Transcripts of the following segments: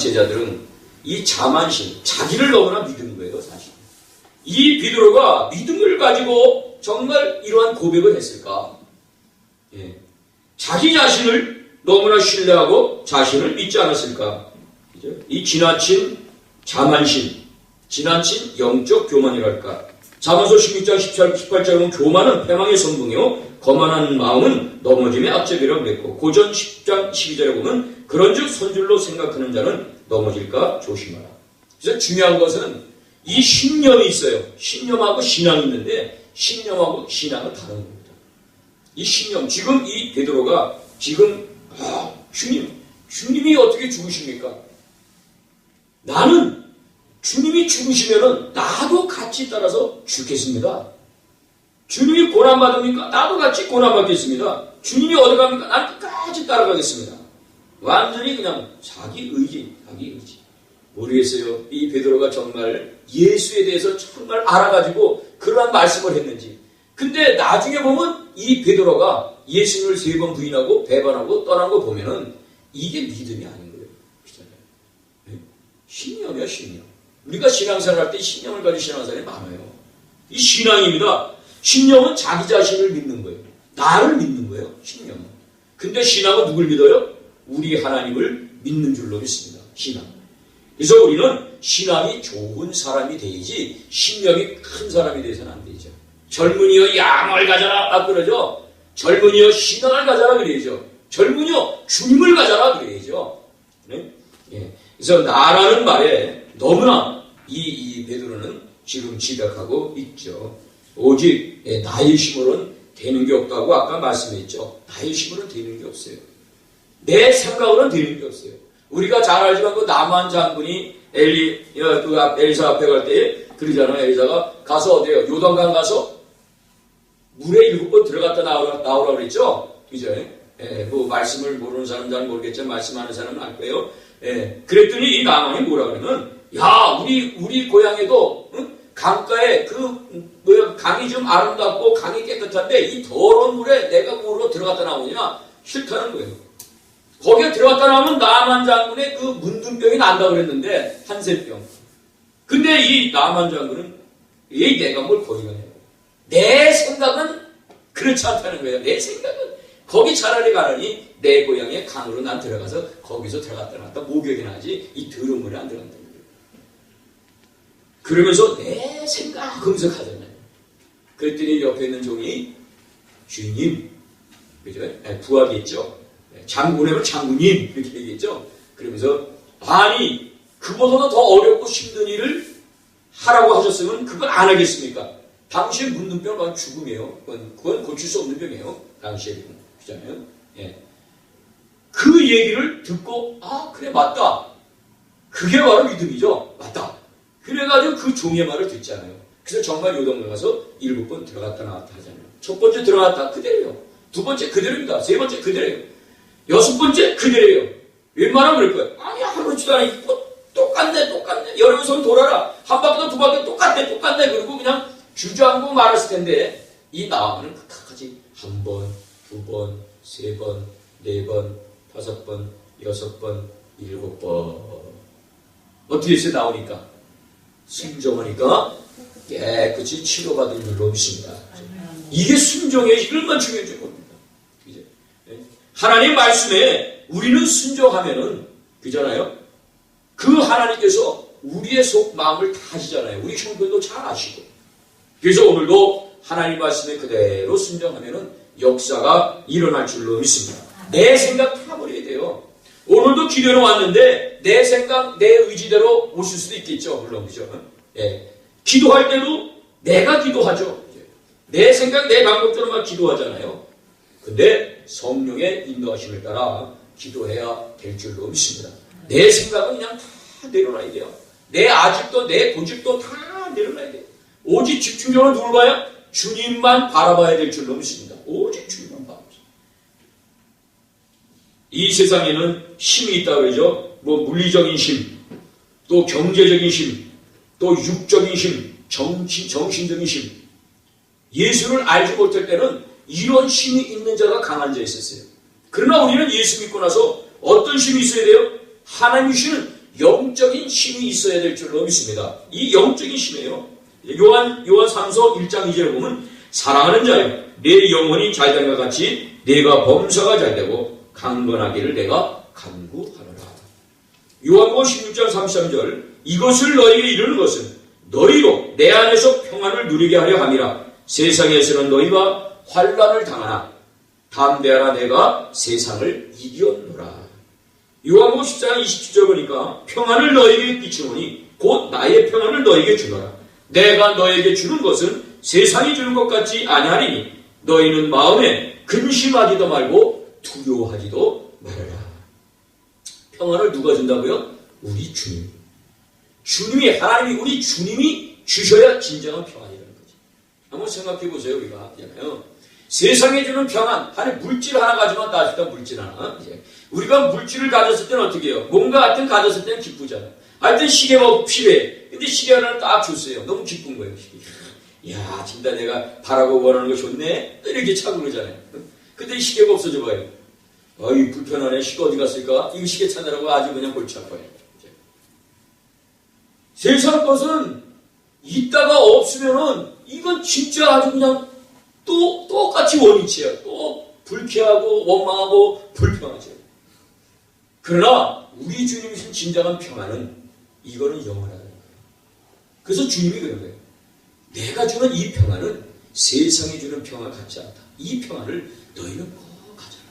제자들은 이 자만심, 자기를 너무나 믿은 거예요, 사실. 이 비드로가 믿음을 가지고 정말 이러한 고백을 했을까? 예. 자기 자신을 너무나 신뢰하고 자신을 믿지 않았을까? 그죠? 이 지나친 자만심, 지나친 영적 교만이랄까? 자문서 16장 17, 18절에 보면 교만은 패망의 선봉이요 거만한 마음은 넘어짐의 앞제비라고 그랬고 고전 10장 12절에 보면 그런즉 손줄로 생각하는 자는 넘어질까 조심하라. 그래서 중요한 것은 이 신념이 있어요. 신념하고 신앙이 있는데 신념하고 신앙은 다른 겁니다. 이 신념 지금 이 베드로가 지금 아, 주님 주님이 어떻게 죽으십니까? 나는 주님이 죽으시면은 나도 같이 따라서 죽겠습니다. 주님이 고난받습니까? 나도 같이 고난 받겠습니다. 주님이 어디 갑니까? 난 끝까지 따라가겠습니다. 완전히 그냥 자기 의지, 자기 의지. 모르겠어요. 이 베드로가 정말 예수에 대해서 정말 알아가지고 그러한 말씀을 했는지. 근데 나중에 보면 이 베드로가 예수님을 세 번 부인하고 배반하고 떠난 거 보면은 이게 믿음이 아닌 거예요. 그렇잖아요. 네? 신념이야, 신념. 우리가 신앙생활 할 때 신념을 가지고 신앙생활이 많아요. 이 신앙입니다. 신념은 자기 자신을 믿는 거예요. 나를 믿는 거예요. 신념은. 근데 신앙은 누굴 믿어요? 우리 하나님을 믿는 줄로 믿습니다. 신앙. 그래서 우리는 신앙이 좋은 사람이 되야지 신념이 큰 사람이 돼서는 안 되죠. 젊은이여 양을 가져라 막 그러죠. 젊은이여 신앙을 가져라 그래야죠. 젊은이여 주님을 가져라 그래야죠. 네? 예. 그래서 나라는 말에 너무나 이, 이 베드로는 지금 지적하고 있죠. 오직 예, 나의 힘으로는 되는 게 없다고 아까 말씀했죠. 나의 힘으로는 되는 게 없어요. 내 생각으로는 되는 게 없어요. 우리가 잘 알지만 그 남한 장군이 엘리 어, 그 앞- 엘리사 앞에 갈 때 그러잖아요. 엘리사가 가서 어디요? 요단강 가서 물에 일곱 번 들어갔다 나오라, 나오라 그랬죠? 그죠? 예, 뭐, 말씀을 모르는 사람은 잘 모르겠지만, 말씀하는 사람은 알 거예요. 예, 그랬더니 이 남한이 뭐라 그러면, 야, 우리, 우리 고향에도, 응? 강가에 그, 뭐야, 강이 좀 아름답고 강이 깨끗한데, 이 더러운 물에 내가 뭐로 들어갔다 나오냐? 싫다는 거예요. 거기에 들어갔다 나오면 남한 장군의 그 문둥병이 난다고 그랬는데, 한세병. 근데 이 남한 장군은, 이 내가 뭘 거기가 해요. 내 생각은 그렇지 않다는 거예요. 내 생각은 거기 차라리 가느니 내 고향의 강으로 난 들어가서 거기서 들어갔다 나왔다 목욕이나 하지 이 더러운 물에 안 들어간다는 거예요. 그러면서 내 생각 검색하잖아요. 그랬더니 옆에 있는 종이 주인님, 그죠? 네, 부하겠죠. 네, 장군이면 장군님 이렇게 얘기했죠. 그러면서 아니 그보다도 더 어렵고 힘든 일을 하라고 하셨으면 그걸 안 하겠습니까? 당시의 문둥병은 그건 죽음이에요. 그건, 그건 고칠 수 없는 병이에요. 당시에 그잖아요. 예. 그 얘기를 듣고 아 그래 맞다. 그게 바로 믿음이죠. 맞다. 그래가지고 그 종의 말을 듣잖아요. 그래서 정말 요동을 가서 일곱 번 들어갔다 나왔다 하잖아요. 첫 번째 들어갔다 그대로요. 두 번째 그대로입니다. 세 번째 그대로예요. 여섯 번째 그대로예요. 웬만하면 그럴 거예요. 아니 아무렇지도 않아. 뭐, 똑같네 똑같네. 여러 손 돌아라. 한 바퀴도 두 바퀴 똑같네 똑같네. 그리고 그냥 주저앉고 말았을 텐데 이 나오면 끝까지 한 번, 두 번, 세 번, 네 번, 다섯 번, 여섯 번, 일곱 번. 어떻게 해서 나오니까? 순종하니까 깨끗이 치료받은 줄로 믿습니다. 이게 순종의. 그죠? 예? 하나님 말씀에 우리는 순종하면은 그잖아요. 그 하나님께서 우리의 속 마음을 다 아시잖아요. 우리 형편도 잘 아시고. 그래서 오늘도 하나님 말씀에 그대로 순종하면은 역사가 일어날 줄로 믿습니다. 내 생각 다 버려야 돼요. 오늘도 기도에 왔는데 내 생각, 내 의지대로 오실 수도 있겠죠. 물론 그죠. 예. 기도할 때도 내가 기도하죠. 내 생각, 내 방법대로만 기도하잖아요. 근데 성령의 인도하심을 따라 기도해야 될 줄로 믿습니다. 내 생각은 그냥 다 내려놔야 돼요. 내 아직도, 내 고집도 다 내려놔야 돼요. 오직 집중력을 누굴 봐요? 주님만 바라봐야 될 줄로 믿습니다. 오직 주님만 바라보세요. 이 세상에는 힘이 있다고 그러죠. 뭐 물리적인 힘, 또 경제적인 힘, 또 육적인 힘, 정신, 정신적인 힘. 예수를 알지 못할 때는 이런 힘이 있는 자가 강한 자 있었어요. 그러나 우리는 예수 믿고 나서 어떤 힘이 있어야 돼요? 하나님 주시는 영적인 힘이 있어야 될 줄로 믿습니다. 이 영적인 힘이에요. 요한 요한 3서 1장 2절에 보면 사랑하는 자여 내 영혼이 잘된 것 같이 내가 범사가 잘되고 강건하기를 내가 간구하노라. 요한복음 16장 33절 이것을 너희에게 이르는 것은 너희로 내 안에서 평안을 누리게 하려 함이라 세상에서는 너희가 환란을 당하나 담대하라 내가 세상을 이겼노라. 요한복음 14장 27절 보니까 평안을 너희에게 끼치노니 곧 나의 평안을 너희에게 주노라. 내가 너에게 주는 것은 세상이 주는 것 같지 아니하리니 너희는 마음에 근심하지도 말고 두려워하지도 말아라. 평안을 누가 준다고요? 우리 주님. 주님이 하나님이 우리 주님이 주셔야 진정한 거지. 한번 생각해 보세요 우리가 있잖아요. 세상에 주는 평안, 아니 물질 하나 가지만 따지다 물질 하나. 우리가 물질을 가졌을 때는 어떻게 해요? 뭔가 하여튼 가졌을 때는 기쁘잖아요. 하여튼 시계가 필요해. 근데 시계 하나를 딱 줬어요. 너무 기쁜 거예요. 야, 진짜 내가 바라고 원하는 거 좋네. 이렇게 차고 그러잖아요. 근데 이 시계가 없어져 봐요. 어이 불편하네. 시계 어디 갔을까? 이거 시계 찾느라고 아주 그냥 골치 아파요. 세상 것은 있다가 없으면은 이건 진짜 아주 그냥 또 똑같이 원위치예요. 또 불쾌하고 원망하고 불평하죠. 그러나 우리 주님이신 진정한 평안은 이거는 영원하다는 거예요. 그래서 주님이 그런 거예요. 내가 주는 이 평안은 세상이 주는 평안 같지 않다. 이 평안을 너희는 꼭 가져라.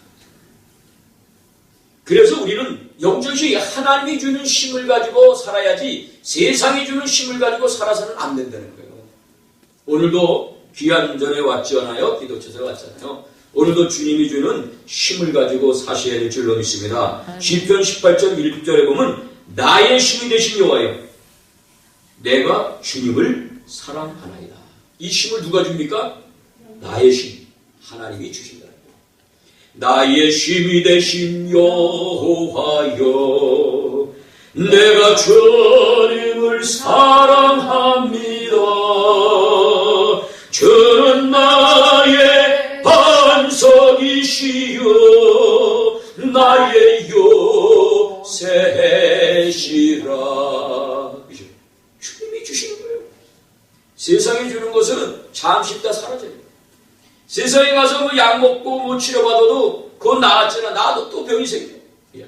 그래서 우리는 영적이 하나님이 주는 힘을 가지고 살아야지 세상이 주는 힘을 가지고 살아서는 안 된다는 거예요. 오늘도 귀한 전에 왔잖아요. 기도처에 왔잖아요. 오늘도 주님이 주는 힘을 가지고 사셔야 될 줄로 믿습니다. 시편 18편 1절에 보면 나의 힘이 되신 여호와여 내가 주님을 사랑하나이다. 이 힘을 누가 줍니까? 나의 힘. 하나님이 주신다. 나의 힘이 되신 여호와여 내가 주님을 사랑합니다. 세상에 주는 것은 잠시 있다 사라져요. 세상에 가서 뭐 약 먹고 뭐 치료받아도 그건 나았잖아. 나도 또 병이 생겨. 예.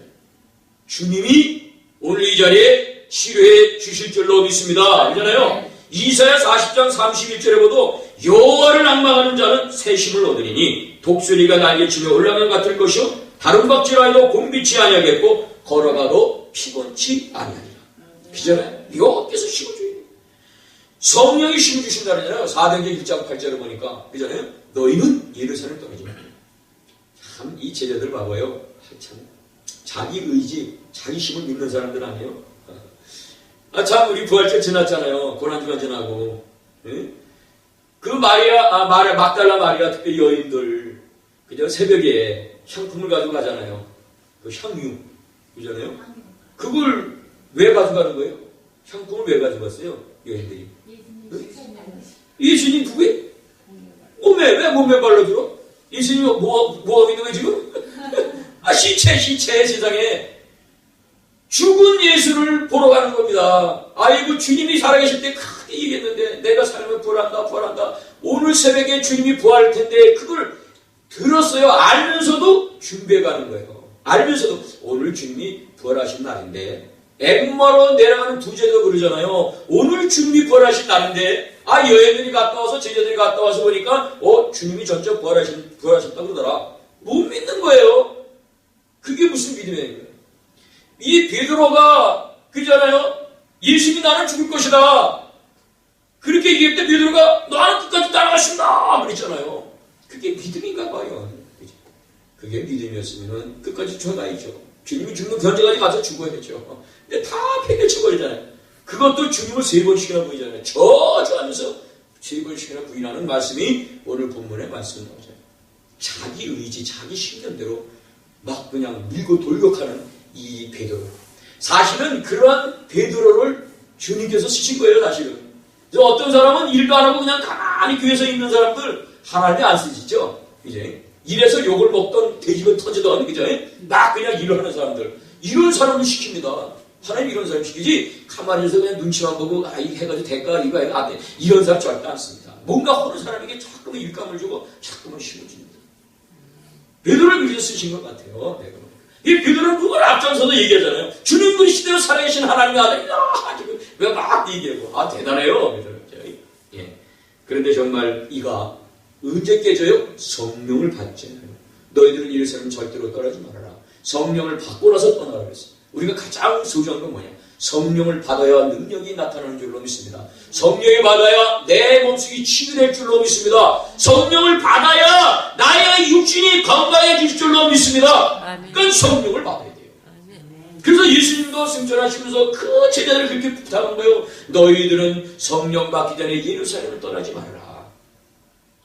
주님이 오늘 이 자리에 치료해 주실 줄로 믿습니다. 그잖아요. 이사야 40장 31절에 보도 여호와를 낭망하는 자는 새 힘을 얻으리니 독수리가 날개 치며 올라간 것 같을 것이요 다른 박질하여도 곤비치 아니하겠고 걸어가도 피곤치 아니하리라. 그잖아요. 여호와께서 힘을 성령이 힘을 주신다 그러잖아요. 4대기 1장 8절을 보니까 그잖아요. 너희는 예루살렘 마. 참이 제자들 봐봐요. 참 자기 의지, 자기 힘을 믿는 사람들 아니에요. 아, 참, 우리 부활절 지났잖아요. 고난 주간 지나고. 예? 그 마리아, 아, 마리아, 막달라 마리아, 특별히 여인들, 그죠? 새벽에 향품을 가지고 가잖아요. 그 향유, 그잖아요? 그걸 왜 가져가는 거예요? 향품을 왜 가져갔어요? 여인들이. 예수님 누구예요? 몸에, 왜 몸에 발라들어? 예수님 뭐, 뭐 하고 있는 거예요, 지금? 아, 시체, 시체, 세상에. 죽은 예수를 보러 가는 겁니다. 아이고 주님이 살아계실 때 크게 얘기했는데 내가 살면 부활한다 부활한다. 오늘 새벽에 주님이 부활할 텐데 그걸 들었어요. 알면서도 준비해 가는 거예요. 알면서도 오늘 주님이 부활하신 날인데 엠마로 내려가는 두제도 그러잖아요. 오늘 주님이 부활하신 날인데 아 여행들이 갔다 와서 제자들이 갔다 와서 보니까 어 주님이 전적 부활하신 부활하셨다 그러더라. 못 믿는 거예요. 그게 무슨 믿음이에요? 이 베드로가 그잖아요. 예수님이 나는 죽을 것이다. 그렇게 얘기할 때 베드로가 나는 끝까지 따라가신다 그랬잖아요. 그게 믿음인가 봐요. 그게 믿음이었으면 끝까지 죽어가야죠. 주님이 죽는 견제까지 가서 죽어야죠. 근데 다 팽개쳐버리잖아요. 그것도 주님을 세 번씩이나 부인하잖아요. 저주하면서 세 번씩이나 부인하는 말씀이 오늘 본문의 말씀 나오잖아요. 자기 의지, 자기 신념대로 막 그냥 밀고 돌격하는 이 베드로. 사실은 그러한 베드로를 주님께서 쓰신 거예요, 사실은. 그래서 어떤 사람은 일도 안 하고 그냥 가만히 교회에서 있는 사람들 하나님이 안 쓰시죠? 이제 일에서 욕을 먹던 돼지가 터지던 그죠? 막 그냥 일을 하는 사람들 이런 사람을 시킵니다. 하나님 이런 사람 시키지 가만히 있어서 그냥 눈치만 보고 아 이거 해가지고 대가 이거 해가 안 돼. 이런 사람 절대 않습니다. 뭔가 하는 사람에게 자꾸만 일감을 주고 자꾸만 심어줍니다. 베드로를 그렇게 쓰신 것 같아요. 네, 이 베드로는 누구를 앞장서서 얘기하잖아요. 주님 그리시대로 살아계신 하나님의 아들이다. 왜막 얘기하고 아 대단해요. 베드로. 예. 그런데 정말 이가 언제 깨져요? 성령을 받잖아요. 너희들은 예루살렘 절대로 떠나지 말아라. 성령을 받고 나서 떠나라 그랬어요. 우리가 가장 소중한 건 뭐냐? 성령을 받아야 능력이 나타나는 줄로 믿습니다. 성령을 받아야 내 몸속이 치유될 줄로 믿습니다. 성령을 받아야 나의 육신이 건강해질 줄로 믿습니다. 아멘. 그러니까 성령을 받아야 돼요. 아멘. 그래서 예수님도 승천하시면서 그 제자들을 그렇게 부탁한 거예요. 너희들은 성령 받기 전에 예루살렘을 떠나지 말아라.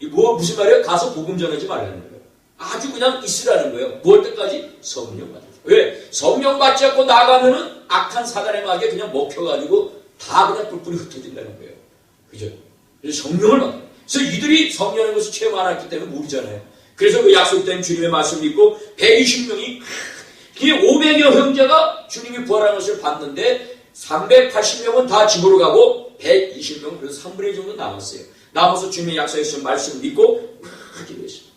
이 뭐, 무슨 말이에요? 가서 복음 전하지 말라는 거예요. 아주 그냥 있으라는 거예요. 뭘 때까지? 성령 받을 때. 왜? 성령 받지 않고 나가면은 악한 사단의 막에 그냥 먹혀가지고 다 그냥 뿔뿔이 흩어진다는 거예요. 그죠? 그래서 성령을 거예요. 그래서 이들이 성령의 것을 체험 안 했기 때문에 모르잖아요. 그래서 그 약속된 주님의 말씀 믿고 120명이 그게 500여 형제가 주님이 부활한 것을 봤는데 380명은 다 집으로 가고 120명은 그래서 3분의 1 정도 남았어요. 남아서 주님의 약속에서 말씀을 믿고 하기로 했습니다.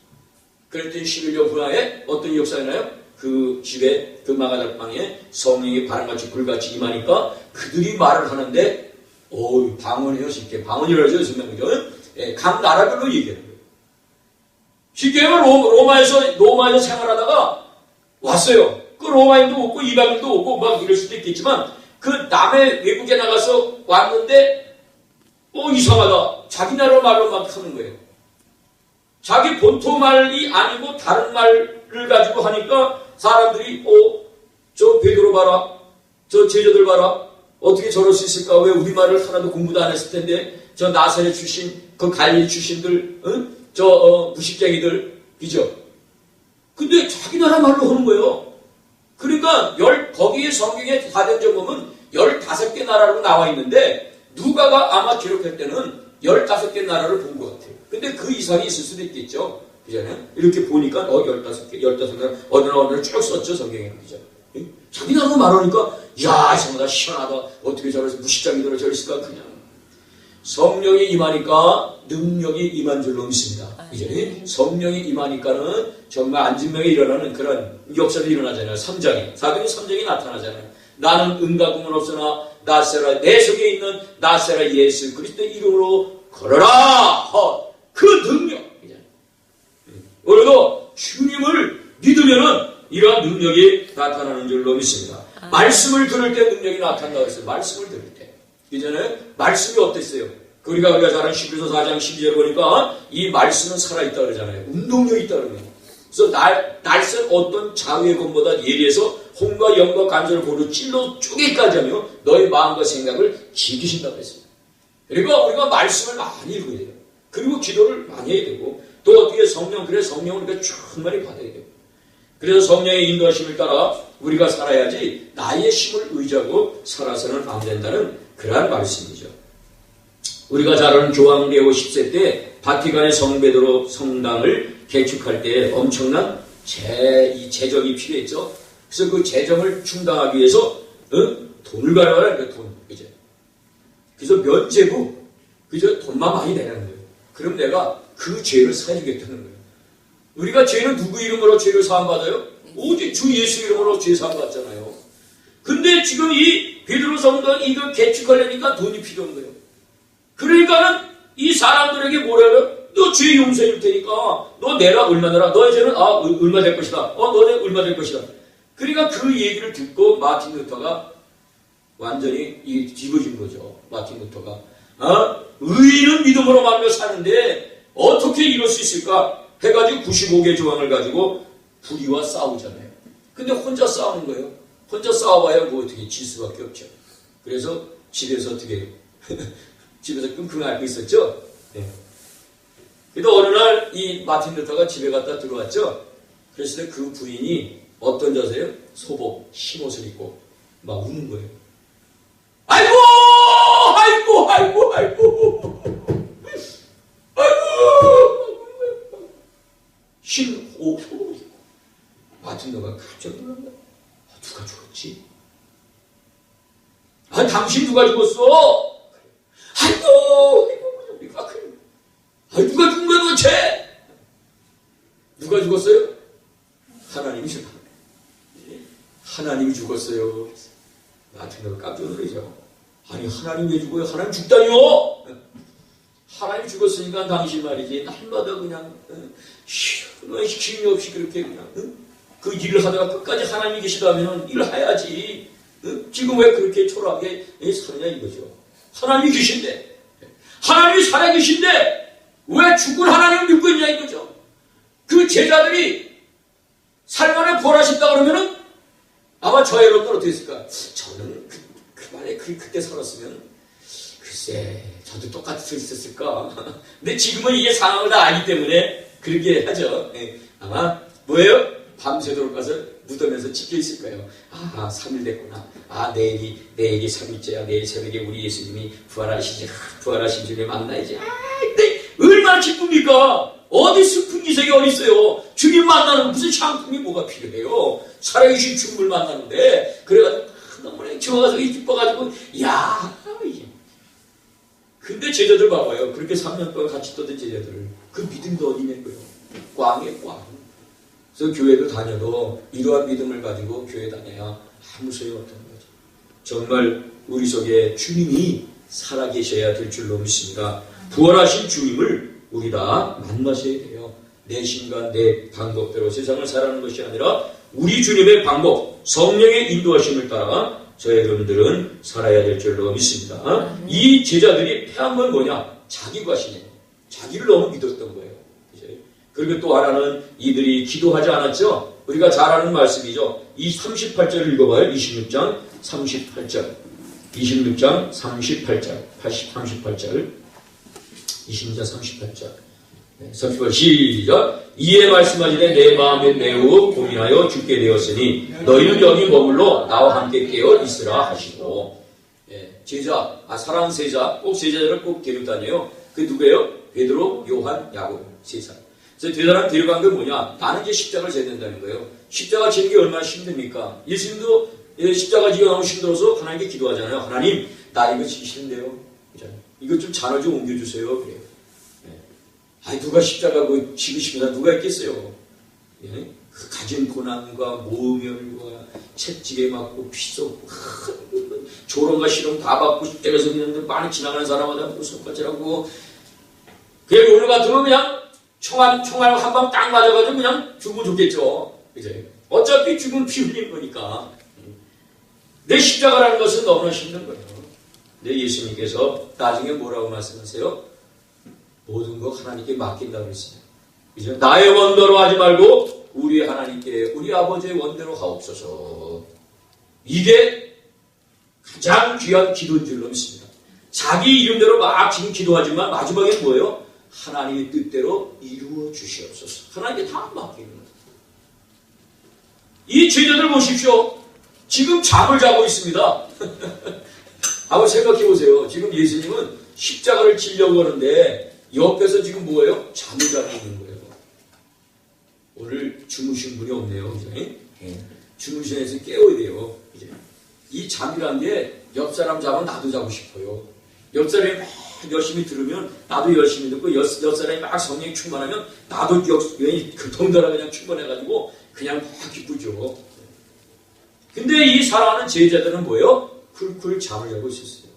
그랬더니 11년 후에 어떤 역사가 나요? 그 집에 그 마가닥방에 성령이 바람같이 불같이 임하니까 그들이 말을 하는데 오 방언해요 쉽게 방언이라죠 정말 그죠? 예, 각 나라별로 얘기하는 거예요. 쉽게 하면 로, 로마에서 로마에서 생활하다가 왔어요. 그 로마인도 없고 이방인도 없고 막 이럴 수도 있겠지만 그 남의 외국에 나가서 왔는데 어 이상하다. 자기 나라 말로 막 하는 거예요. 자기 본토 말이 아니고 다른 말을 가지고 하니까 사람들이 어저 베드로 봐라. 저 제자들 봐라. 어떻게 저럴 수 있을까? 왜 우리 말을 하나도 공부도 안 했을 텐데 저 나사렛 출신 그 갈릴 출신들 응? 저 어, 무식쟁이들 그죠? 근데 자기 나라 말로 하는 거예요. 그러니까 열 거기에 성경에 사전적 보면 열다섯 개 나라로 나와 있는데 누가가 아마 기록할 때는 열다섯 개 나라를 본 것 같아요. 근데 그 이상이 있을 수도 있겠죠. 그잖아요. 이렇게 보니까 어 열다섯 개, 열다섯 개 어느 날 어느 쭉 썼죠 성경에 그죠. 예? 자기 나라 말하니까 야 이상하다 시원하다 어떻게 저래서 무식장이 들어 저랬을까 그냥 성령이 임하니까 능력이 임한 줄로 믿습니다. 이제 성령이 임하니까는 정말 안진명에 일어나는 그런 역사도 일어나잖아요. 삼장이 사도행 삼장이 나타나잖아요. 나는 은과 궁은 없으나 나세라 내 속에 있는 나세라 예수 그리스도 이름으로 걸어라 허, 그 능력. 오늘도 주님을 믿으면은 이러한 능력이 나타나는 줄로 믿습니다. 말씀을 들을 때 능력이 나타난다고 했어요. 말씀을 들을 때. 이전에 말씀이 어땠어요? 그 우리가 우리가 잘 아는 11서 4장 12절 보니까 이 말씀은 살아있다 그러잖아요. 운동력이 있다 그러요 그래서 날, 날선 어떤 자위의 검보다 예리해서 홍과 영과 간절을 고루 찔러 쪼개까지 하며 너의 마음과 생각을 지키신다고 했습니다. 그리고 우리가 말씀을 많이 읽어야 돼요. 그리고 기도를 많이 해야 되고 또 어떻게 성령 그래 성령을 우리가 충분히 받아야 돼요. 그래서 성령의 인도하심을 따라 우리가 살아야지 나의 힘을 의지하고 살아서는 안 된다는 그러한 말씀이죠. 우리가 잘 아는 조항 레오 10세 때 바티칸의 성베드로 성당을 개축할 때 엄청난 재, 이 재정이 필요했죠. 그래서 그 재정을 충당하기 위해서 어? 돈을 가려라 그 돈, 그죠? 그래서 면제부, 그죠? 돈만 많이 내라는 거예요. 그럼 내가 그 죄를 사해주겠다는 거예요. 우리가 죄는 누구 이름으로 죄를 사함받아요? 오직 주 예수 이름으로 죄 사함받잖아요. 근데 지금 이 베드로 성당 이걸 개축하려니까 돈이 필요한 거예요. 그러니까는 이 사람들에게 뭐라고요? 너 죄 용서해 줄 테니까 너 내라 얼마 내라 너의 죄는 아 얼마 될 것이다. 어 너네 얼마 될 것이다. 그러니까 그 얘기를 듣고 마틴 루터가 완전히 이 뒤집어진 거죠. 마틴 루터가 어? 의인은 믿음으로 말며 사는데 어떻게 이럴 수 있을까? 해가지고 95개 조항을 가지고 불의와 싸우잖아요. 근데 혼자 싸우는 거예요. 혼자 싸워봐야 뭐 어떻게 질 수밖에 없죠. 그래서 집에서 어떻게 집에서 끙끙 앓고 있었죠. 네. 그래도 어느 날 이 마틴 루터가 집에 갔다 들어왔죠. 그랬을 때 그 부인이 어떤 자세요? 소복, 심옷을 입고 막 우는 거예요. 아이고, 아이고, 아이고, 아이고, 흰 옷, 소복을 입고 마틴 루터가 깜짝 놀란 거야. 아, 누가 죽었지? 아, 당신 누가 죽었어? 아이고, 우리가 그, 아, 누가 죽은 거야 도대체? 누가 죽었어요? 하나님이 죽었어요. 하나님이 죽었어요. 나중에 깜짝 놀라죠. 아니, 하나님 왜 죽어요? 하나님 죽다니요? 하나님 죽었으니까 당신 말이지. 날마다 그냥, 어, 힘이 없이 그렇게 그냥, 어? 그 일을 하다가 끝까지 하나님이 계시다면 일을 해야지. 어? 지금 왜 그렇게 초라하게 사느냐 이거죠. 하나님이 계신데, 하나님이 살아계신데, 왜 죽은 하나님을 믿고 있냐 이거죠. 그 제자들이 살만에 부활하신다 그러면은 아마 저 여러분들 어떻게 했을까? 저는 그, 그 만에 그, 그때 살았으면 글쎄 저도 똑같이 서 있었을까? 근데 지금은 이게 상황을 다 알기 때문에 그러게 하죠. 예. 아마 뭐예요? 밤새도록 가서 묻으면서 지켜 있을 거예요. 아, 3일 됐구나. 아, 내일이, 내일이 3일째야. 내일 새벽에 우리 예수님이 부활하시지. 아, 부활하신 주님 만나야지. 아, 근데 얼마나 기쁩니까? 어디 슬픈 기색이 어디 있어요? 주님 만나는 무슨 상품이 뭐가 필요해요? 살아계신 주님을 만나는데 그래가지고 아, 너무나 좋아서 기뻐가지고 야. 근데 제자들 봐봐요. 그렇게 3년 동안 같이 떠든 제자들을 그 믿음도 어디 있는 거예요? 꽝에 꽝. 그래서 교회를 다녀도 이러한 믿음을 가지고 교회 다녀야 아무 소용 없다는 거죠. 정말 우리 속에 주님이 살아계셔야 될 줄로 믿습니다. 부활하신 주님을 우리 다 만나셔야 돼요. 내 신과 내 방법대로 세상을 살아가는 것이 아니라 우리 주님의 방법, 성령의 인도하심을 따라 저 여러분들은 살아야 될 줄로 믿습니다. 이 제자들이 패한 건 뭐냐? 자기 과신이에요. 자기를 너무 믿었던 거예요. 이제. 그리고 또 하나는 이들이 기도하지 않았죠? 우리가 잘 아는 말씀이죠. 이 38절 읽어봐요. 26장 38절. 26장 38절. 80, 38절. 26장 38절. 네, 38절 시작. 이에 말씀하시되 내 마음에 매우 고민하여 죽게 되었으니 너희는 여기 머물러 나와 함께 깨어 있으라 하시고 예, 제자, 아 사랑 세자, 꼭 제자들을 꼭 데려다녀요. 그 누구예요? 베드로, 요한, 야곱 세 사람. 그래서 두 사람 데려간 게 뭐냐? 나는 이제 십자가를 된다는 거예요. 십자가 지는 게 얼마나 힘듭니까? 예수님도 예, 십자가 지가 너무 힘들어서 하나님께 기도하잖아요. 하나님, 나 이거 지기 싫은데요. 이거 좀 잔을 좀 옮겨주세요. 그래요. 예. 아니, 누가 십자가 그 지으십니다. 누가 있겠어요. 예? 그 가진 고난과 모멸과 채찍에 맞고 피 쏟고 조롱과 실험 다 받고 십자가에서 있는데 많이 지나가는 사람마다 무섭같이라고 그냥 오늘 같으면 그냥 총알, 총알 한 방 딱 맞아가지고 그냥 죽으면 좋겠죠. 이제 어차피 죽으면 피 흘린 거니까. 내 십자가라는 것은 너무나 힘든 거예요. 내 예수님께서 나중에 뭐라고 말씀하세요? 모든 거 하나님께 맡긴다고 그랬어요. 그죠? 나의 원대로 하지 말고 우리 하나님께 우리 아버지의 원대로 하옵소서. 이게 가장 귀한 기도인 줄로 믿습니다. 자기 이름대로 막 지금 기도하지만 마지막에 뭐예요? 하나님의 뜻대로 이루어 주시옵소서. 하나님께 다 맡기는 거예요. 이 제자들 보십시오. 지금 잠을 자고 있습니다. 한번 생각해 보세요. 지금 예수님은 십자가를 지려고 하는데 옆에서 지금 뭐예요? 잠을 자고 있는 거예요. 오늘 주무신 분이 없네요. 그죠? 예. 주무시면서 깨워야 돼요. 이제 이 잠이란 게 옆 사람 자면 나도 자고 싶어요. 옆 사람이 막 열심히 들으면 나도 열심히 듣고 옆, 옆 사람이 막 성령이 충만하면 나도 역, 그 동달아 그냥 충만해가지고 그냥 막 기쁘죠. 근데 이 사랑하는 제자들은 뭐예요? 쿨쿨 잠을 자고 있었어요.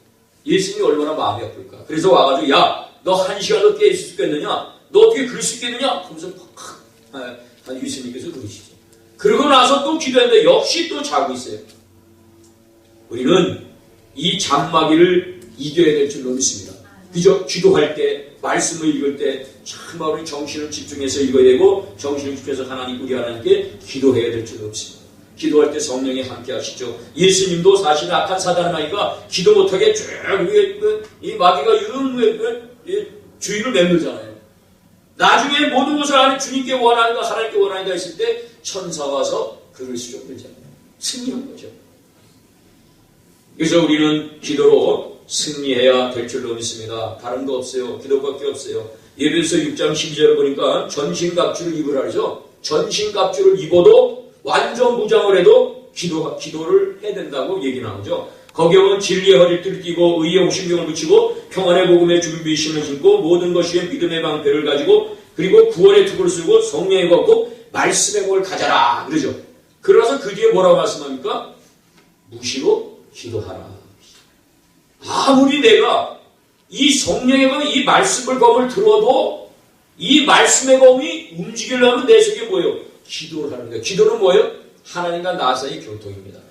예수님이 얼마나 마음이 아플까. 그래서 와가지고 야, 너 한 시간도 깨 있을 수 있겠느냐? 너 어떻게 그럴 수 있겠느냐? 하면서 팍, 아, 예수님께서 그러시죠. 그러고 나서 또 기도했는데 역시 또 자고 있어요. 우리는 이 잠마기를 이겨야 될 줄로 믿습니다. 그저 기도할 때, 말씀을 읽을 때, 정말 우리 정신을 집중해서 읽어야 되고, 정신을 집중해서 하나님, 우리 하나님께 기도해야 될 줄로 믿습니다. 기도할 때 성령이 함께 하시죠. 예수님도 사실 악한 사단의 마귀가 기도 못하게 쭉 이 마귀가 그, 주의를 맴돌잖아요. 나중에 모든 것을 하는 주님께 원하는가 하나님께 원하는가 했을 때 천사 와서 그를 수정되잖아요. 승리한 거죠. 그래서 우리는 기도로 승리해야 될 줄로 믿습니다. 다른 거 없어요. 기도밖에 없어요. 예배서 6장 12절을 보니까 전신갑주를 입으라 그러죠. 전신갑주를 입어도 완전 무장을 해도 기도, 기도를 해야 된다고 얘기 나오죠. 거기에 보면 진리의 허리띠를 띠고 의의 옥신경을 붙이고 평안의 복음의 준비 신을 신고 모든 것이 믿음의 방패를 가지고 그리고 구원의 투구를 쓰고 성령의 걷고 말씀의 복을 가져라 그러죠. 그러면서 그 뒤에 뭐라고 말씀합니까? 무시로 기도하라. 아무리 내가 이 성령의 검이 이 말씀을 검을 들어도 이 말씀의 검이 움직이려면 내 속에 뭐예요? 기도를 하는 거예요. 기도는 뭐예요? 하나님과 나 사이 교통입니다.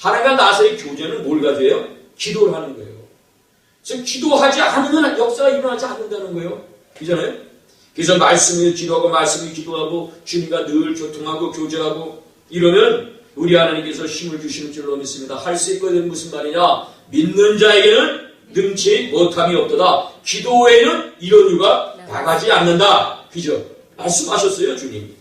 하나님과 나 사이 교제는 뭘 가져요? 기도를 하는 거예요. 그래서 기도하지 않으면 역사가 일어나지 않는다는 거예요. 그잖아요? 그래서 말씀을 기도하고 말씀을 기도하고 주님과 늘 교통하고 교제하고 이러면 우리 하나님께서 힘을 주시는 줄로 믿습니다. 할 수 있거든 무슨 말이냐? 믿는 자에게는 능치 못함이 없도다. 기도 외에는 이런 이유가 나가지 않는다. 그죠? 말씀하셨어요, 주님.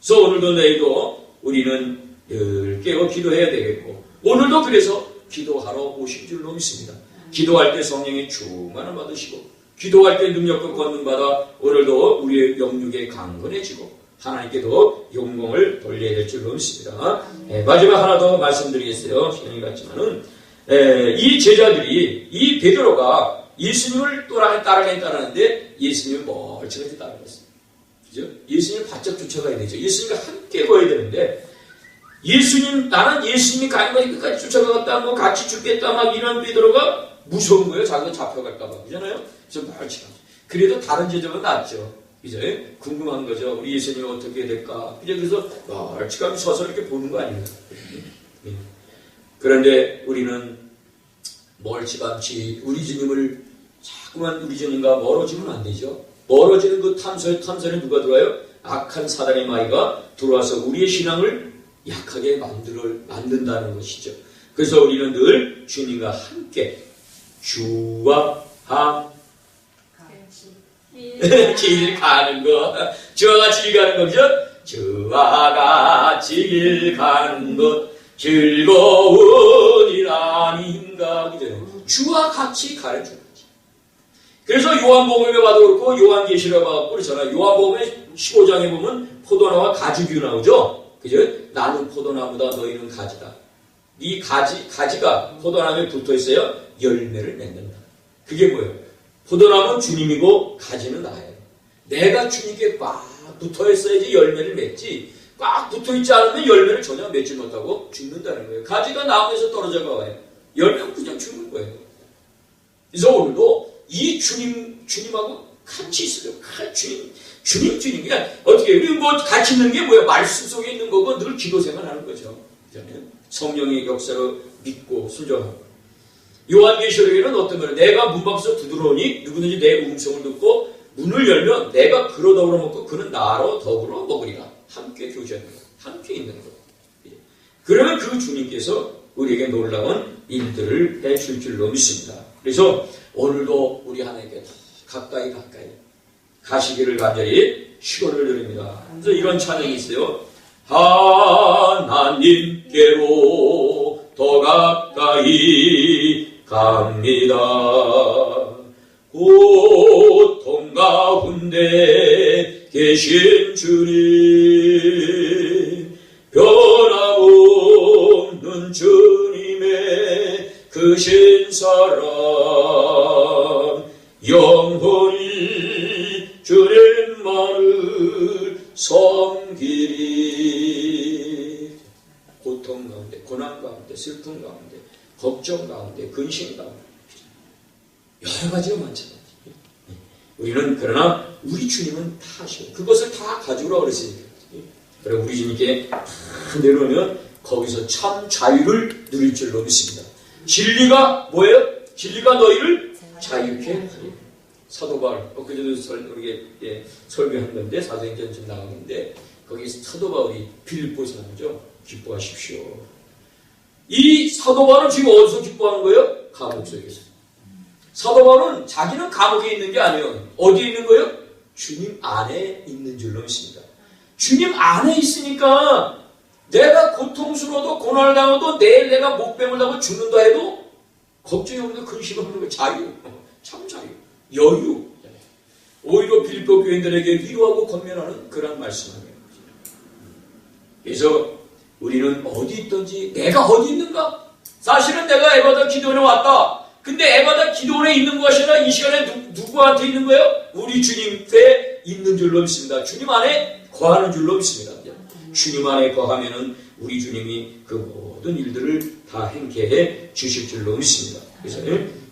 그래서 오늘도 내일도 우리는 늘 깨어 기도해야 되겠고, 오늘도 그래서 기도하러 오신 줄로 믿습니다. 기도할 때 성령의 충만을 받으시고, 기도할 때 능력과 권능 받아 오늘도 우리의 영육에 강건해지고, 하나님께도 영광을 돌려야 될 줄로 믿습니다. 예, 마지막 하나 더 말씀드리겠어요. 시간이 같지만은, 에, 이 제자들이 이 베드로가 예수님을 따라 따라가긴 따라하는데 예수님을 멀찍이 따라갔어요. 그죠? 예수님 바짝 쫓아가야 되죠. 예수님과 함께 가야 되는데 예수님 나는 예수님이 가는 거니 끝까지 쫓아가겠다 뭐 같이 죽겠다 막 이런 베드로가 무서운 거예요. 자기가 잡혀갈까 봐. 그잖아요. 그래서 멀찍이 그래도 다른 제자보다 낫죠. 그죠? 궁금한 거죠. 우리 예수님이 어떻게 될까? 그죠? 그래서 멀찍하게 서서 이렇게 보는 거 아닙니까? 예. 그런데 우리는 멀찌감치 우리 주님을 자꾸만 우리 주님과 멀어지면 안 되죠. 멀어지는 그 탐설, 탐설에 누가 들어와요? 악한 사단의 마귀가 들어와서 우리의 신앙을 약하게 만들어, 만든다는 것이죠. 그래서 우리는 늘 주님과 함께 주와 같이 길 가는 것. 주와 같이 길 가는 거죠? 주와 같이 길 가는 것. 즐거운 일 아닌가 그죠? 주와 같이 가는 줄 알지. 그래서 요한복음에 봐도 그렇고 요한계시록에 봐도 그렇잖아요. 요한복음의 15장에 보면 포도나와 가지뷰 나오죠. 그죠? 나는 포도나무다 너희는 가지다. 이 가지 가지가 포도나무에 붙어 있어요. 열매를 맺는다. 그게 뭐예요? 포도나무는 주님이고 가지는 나예요. 내가 주님께 꽉 붙어 있어야지 열매를 맺지. 꽉 붙어 있지 않으면 열매를 전혀 맺지 못하고 죽는다는 거예요. 가지가 나무에서 떨어져 가요. 열매는 그냥 죽는 거예요. 그래서 오늘도 이 주님, 주님하고 같이 있어요. 주님, 주님, 주님. 그냥 어떻게, 우리 뭐 같이 있는 게 뭐야? 말씀 속에 있는 거고 늘 기도 생활하는 거죠. 그잖아요. 성령의 역사로 믿고 순종하고. 요한계시록에는 어떤 거예요? 내가 문 밖에서 두드러우니 누구든지 내 음성을 듣고 문을 열면 내가 그로 더불어 먹고 그는 나로 더불어 먹으리라. 함께 교제하는 것, 함께 있는 것. 그러면 그 주님께서 우리에게 놀라운 일들을 해줄 줄로 믿습니다. 그래서 오늘도 우리 하나님께 더 가까이 가까이 가시기를 간절히 축원을 드립니다. 그래서 이런 찬양이 있어요. 하나님께로 더 가까이 갑니다. 고통 가운데 계신 주님 변함없는 주님의 크신 사랑 영원히 주님만을 섬기리 고통 가운데 고난 가운데 슬픔 가운데 걱정 가운데 근심 가운데 여러 가지가 많잖아요. 우리는 그러나 우리 주님은 다 하시고 그것을 다 가지고 그랬으니까. 그래 우리 주님께 다 내려오면 거기서 참 자유를 누릴 줄로 믿습니다. 진리가 뭐예요? 진리가 너희를 자유케 하리. 사도 바울 엊그제도 설, 우리 예, 설교한 건데 사도행전 좀 나왔는데 거기 사도 바울이 빌보에서 나오죠. 기뻐하십시오. 이 사도 바울은 지금 어디서 기뻐하는 거예요? 감옥 속에서. 사도 바울은 자기는 감옥에 있는 게 아니에요. 어디에 있는 거예요? 주님 안에 있는 줄로 믿습니다. 주님 안에 있으니까 내가 고통스러워도 고난을 당해도 내일 내가 목뱀을 당하고 죽는다 해도 걱정이 없는 근심 없는 거 자유. 참 자유. 여유. 오히려 빌보 교인들에게 위로하고 권면하는 그런 말씀이에요. 그래서 우리는 어디 있든지 내가 어디 있는가? 사실은 내가 에바다 기도원에 왔다. 근데 에바다 기도원에 있는 것이 아니라 이 시간에 누, 누구한테 있는 거예요? 우리 주님 께 있는 줄로 믿습니다. 주님 안에 거하는 줄로 믿습니다. 주님 안에 거하면은 우리 주님이 그 모든 일들을 다 행케 해 주실 줄로 믿습니다. 그래서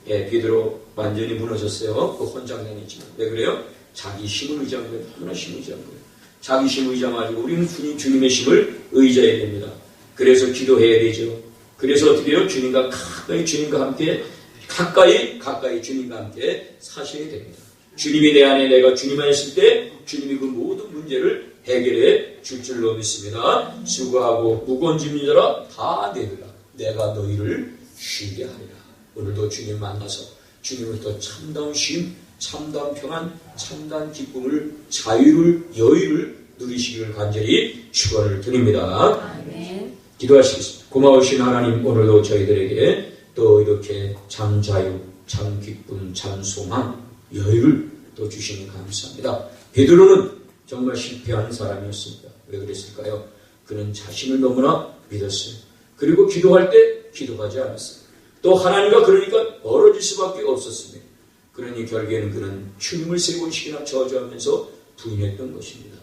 예, 베드로 완전히 무너졌어요. 그 혼장당했지만 왜 그래요? 자기 힘을 의지한 거예요. 너무나 힘을 의지한 거예요. 자기 힘을 의지하고 우리는 주님, 주님의 힘을 의지해야 됩니다. 그래서 기도해야 되죠. 그래서 어떻게 해요? 주님과 가까이 주님과 함께 가까이 가까이 주님과 함께 사셔야 됩니다. 주님이 내 안에 내가 주님 안에 있을 때 주님이 그 모든 문제를 해결해 줄 줄로 믿습니다. 수고하고 무거운 짐진 자라 다 내리라. 내가 너희를 쉬게 하리라. 오늘도 주님 만나서 주님으로부터 참다운 쉼, 참다운 평안, 참다운 기쁨을, 자유를, 여유를 누리시기를 간절히 축원을 드립니다. 아멘. 기도하시겠습니다. 고마우신 하나님 오늘도 저희들에게 또 이렇게 참 자유, 참 기쁨, 참 소망, 여유를 또 주시니 감사합니다. 베드로는 정말 실패한 사람이었습니다. 왜 그랬을까요? 그는 자신을 너무나 믿었어요. 그리고 기도할 때 기도하지 않았어요. 또 하나님과 그러니까 멀어질 수밖에 없었습니다. 그러니 결국에는 그는 주님을 세 번씩이나 저주하면서 부인했던 것입니다.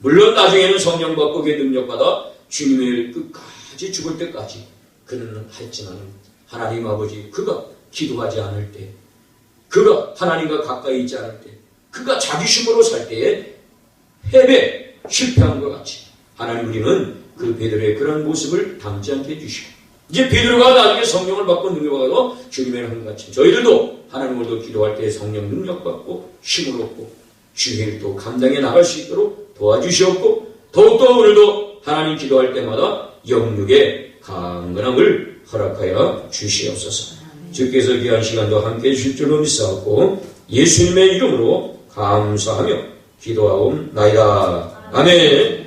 물론 나중에는 성령 받고 그 능력받아 주님의 끝까지 죽을 때까지 그는 했지만 하나님 아버지 그가 기도하지 않을 때 그가 하나님과 가까이 있지 않을 때 그가 자기 힘으로 살 때에 패배 실패한 것 같이 하나님 우리는 그 베드로의 그런 모습을 담지 않게 해주시고 이제 베드로가 나중에 성령을 받고 능력받아서 주님의 한 같이 저희들도 하나님으로도 기도할 때 성령 능력 받고 힘을 얻고 주의 일도 감당해 나갈 수 있도록 도와주시옵고 더욱더 오늘도 하나님 기도할 때마다 영육의 강건함을 허락하여 주시옵소서. 주께서 귀한 시간도 함께 해주실 줄로 믿사옵고 예수님의 이름으로 감사하며 기도하옵나이다. 아멘.